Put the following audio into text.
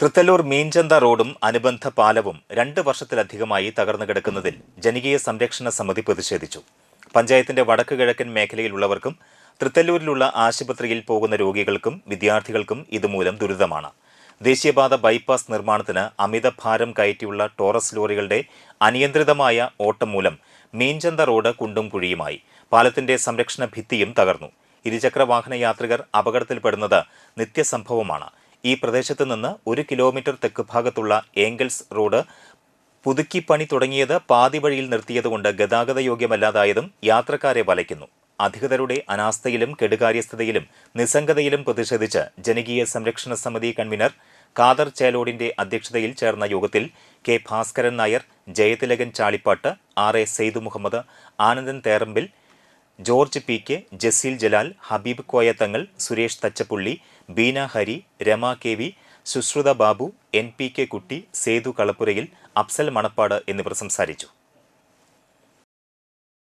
തൃത്തല്ലൂർ മീൻചന്ത റോഡും അനുബന്ധ പാലവും രണ്ട് വർഷത്തിലധികമായി തകർന്നു കിടക്കുന്നതിൽ ജനകീയ സംരക്ഷണ സമിതി പ്രതിഷേധിച്ചു. പഞ്ചായത്തിന്റെ വടക്ക് കിഴക്കൻ മേഖലയിലുള്ളവർക്കും തൃത്തല്ലൂരിലുള്ള ആശുപത്രിയിൽ പോകുന്ന രോഗികൾക്കും വിദ്യാർത്ഥികൾക്കും ഇതുമൂലം ദുരിതമാണ്. ദേശീയപാത ബൈപ്പാസ് നിർമ്മാണത്തിന് അമിത ഭാരം കയറ്റിയുള്ള ടോറസ് ലോറികളുടെ അനിയന്ത്രിതമായ ഓട്ടം മൂലം മീൻചന്ത റോഡ് കുണ്ടും കുഴിയുമായി. പാലത്തിന്റെ സംരക്ഷണ ഭിത്തിയും തകർന്നു. ഇരുചക്ര വാഹന യാത്രികർ അപകടത്തിൽപ്പെടുന്നത് നിത്യസംഭവമാണ്. ഈ പ്രദേശത്ത് നിന്ന് ഒരു കിലോമീറ്റർ തെക്ക് ഭാഗത്തുള്ള ഏംഗൽസ് റോഡ് പുതുക്കി പണി തുടങ്ങിയത് പാതി വഴിയിൽ നിർത്തിയതുകൊണ്ട് ഗതാഗത യോഗ്യമല്ലാതായതും യാത്രക്കാരെ വലയ്ക്കുന്നു. അധികൃതരുടെ അനാസ്ഥയിലും കെടുകാര്യസ്ഥതയിലും നിസ്സംഗതയിലും പ്രതിഷേധിച്ച് ജനകീയ സംരക്ഷണ സമിതി കൺവീനർ ഖാദർ ചേലോഡിന്റെ അധ്യക്ഷതയിൽ ചേർന്ന യോഗത്തിൽ K Bhaskaran Nair Jayathilakan Chalippatt R A Syed Muhammad Anandan Therambil George P K Jaseel Jalal Habeeb Koya Thangal Suresh Thachappully Beena Hari Rama K V Sushrutha Babu N P K Kutty Sethu Kalappurayil Afsal Manappad എന്നിവർ സംസാരിച്ചു.